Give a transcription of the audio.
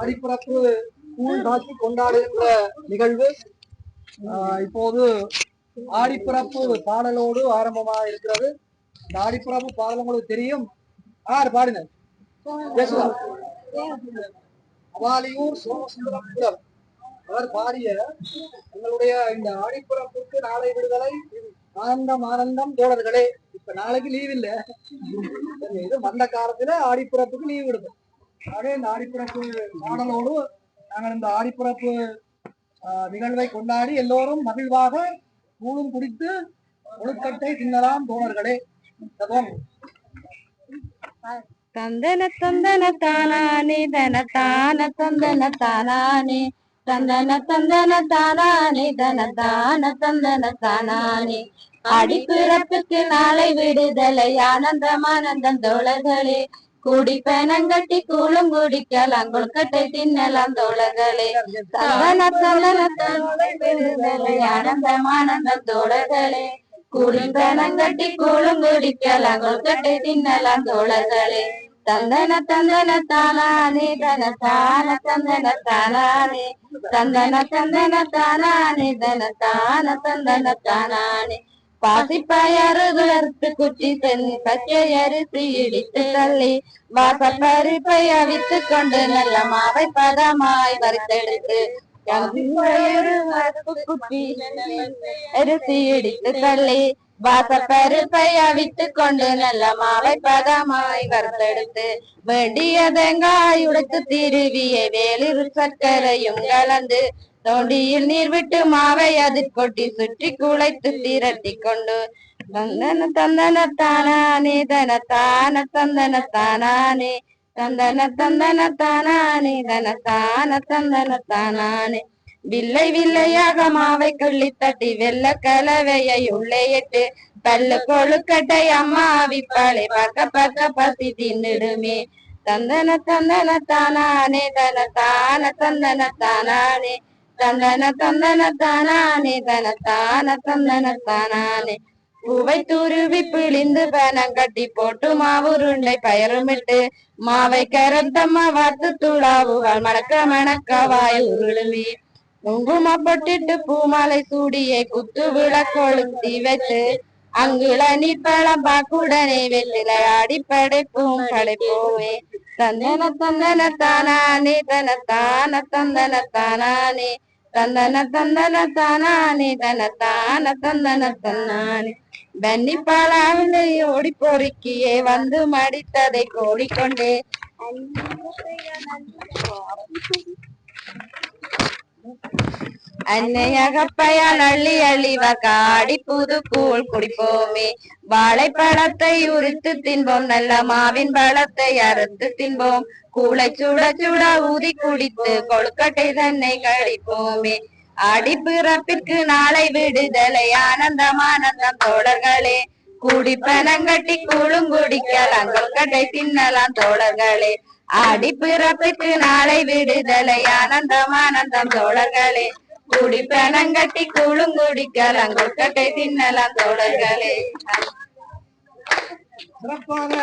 ஆடிப்பிறப்பு கூழ் காட்சி கொண்டாடுகின்ற நிகழ்வு. ஆஹ் இப்போது ஆடிப்பிறப்பு பாடலோடு ஆரம்பமாக இருக்கிறது. இந்த ஆடிப்பிறப்பு பாடல் உங்களுக்கு தெரியும். யார் பாடினர் பேசலாம் அவாலியூர் சோமசுந்தரபுரம் அவர் பாடிய எங்களுடைய இந்த ஆடிப்பிறப்புக்கு நாளை விடுதலை. ஆனந்தம் ஆனந்தம் தோழர்களே. இப்ப நாளைக்கு லீவ் இல்ல. இது வந்த காலத்துல ஆடிப்புறப்புக்கு லீவ் விடுது. ஆகவே இந்த ஆடிப்பிறப்பு பாடலோடு நாங்கள் இந்த ஆடிப்பிறப்பு நிகழ்வை கொண்டாடி எல்லோரும் மகிழ்வாக கூழும் குடித்து ஒழுக்கட்டை தின்னலாம் தோழர்களே. தபம். தந்தன தந்தன தானானே தன தான தந்தன தானானே தந்தன தந்தன தானானே தன தான தந்தன தானானே. அடிப்பிறப்புக்கு நாளை விடுதலை ஆனந்தம் தோழர்களே. கூடி பெனங்கட்டி கூழும் குடிக்கலாம் கொள்கட்டை தின்னலாம் தோழர்களே தந்தன தந்தன தானாலை விடுதலை ஆனந்தம் ஆனந்தம் தோழர்களே கூடி பெனங்கட்டி கூழும் குடிக்கலாம் கொள்கட்டை தின்னலாம் தோழர்களே தந்தன தந்தன தானானே தன தான தந்தன தானானே தந்தன தந்தன தானானே பாசிப்பயறு துளர்த்து குச்சி சென்னி பச்சை அரிசி இடித்து தள்ளி வாசப்பருப்பை அவித்து கொண்டு நல்ல மாவை பதமாய் வறுத்தெடுத்து அரிசி இடித்து தள்ளி வாசப்பருப்பை அவித்து கொண்டு நல்ல மாவை பதமாய் வறுத்தெடுத்து வேண்டிய தேங்காய் உடைத்து திருவிய வேலிரு சர்க்கரையும் கலந்து தோண்டியில் நீர் விட்டு மாவை அதில் கொட்டி சுற்றி குழைத்து திரட்டி கொண்டு தந்தன தந்தன தானானே தன தான தந்தன தானானே தந்தன தந்தன தானானே தன தான தந்தன தானானே வில்லை வில்லையாக மாவை கொள்ளி தட்டி வெள்ள கலவையை உள்ளே இட்டு பல்லு கொழுக்கட்டை அம்மா விப்பாளை பக்க பக்க பசி தின்னுடுமே தந்தன தந்தன தானானே தன தான தந்தன தானானே தந்தன தந்தன தானானே தன தான தந்தன தானானே. பூவை துருவி பிழிந்து பணம் கட்டி போட்டு மாவுருண்டை பயருமிட்டு மாவை கரத்தம்மா வாத்து துளாவுகள் மணக்க மணக்க வாய் உருளுமே. குங்குமா பொட்டிட்டு பூமாலை சூடியை குத்து விளக்கொழுத்தி வைத்து அங்குள நீப்பழம் பாக்குடனே வெள்ளில அடிப்படைப்பும் படைப்போவே தந்தன தந்தன தானானே தன தான தந்தன தானானே. தந்தன தந்தன தானானே தன தான தந்தன தன்னானே. வெண்ணி பாலாவிலே ஓடி பொறுக்கியே வந்து மடித்ததை கோடிக்கொண்டே. அன்னையகப்பையால் அள்ளி அள்ளிவ காடி புது கூழ் குடிப்போமே. வாழைப்பழத்தை உரித்து தின்போம் நல்ல மாவின் பழத்தை அறுத்து தின்போம். கூளை சுட சுட ஊதி குடித்து கொழுக்கட்டை தன்னை கழிப்போமே. அடிப்பிறப்பிற்கு நாளை விடுதலை ஆனந்தம் ஆனந்தம் தோழர்களே. குடிப்பனங்கட்டி பனங்கட்டி கூழும் கொழுக்கட்டை தின்னலாம் தோழர்களே. ஆடி பிறப்புக்கு நாளை விடுதலை ஆனந்தம் ஆனந்தம் தோழர்களே. கூடி பனங்கட்டி கூழும் குடிக்கலாம் கொழுக்கட்டை தின்னலாம் தோழர்களே. சிறப்பாக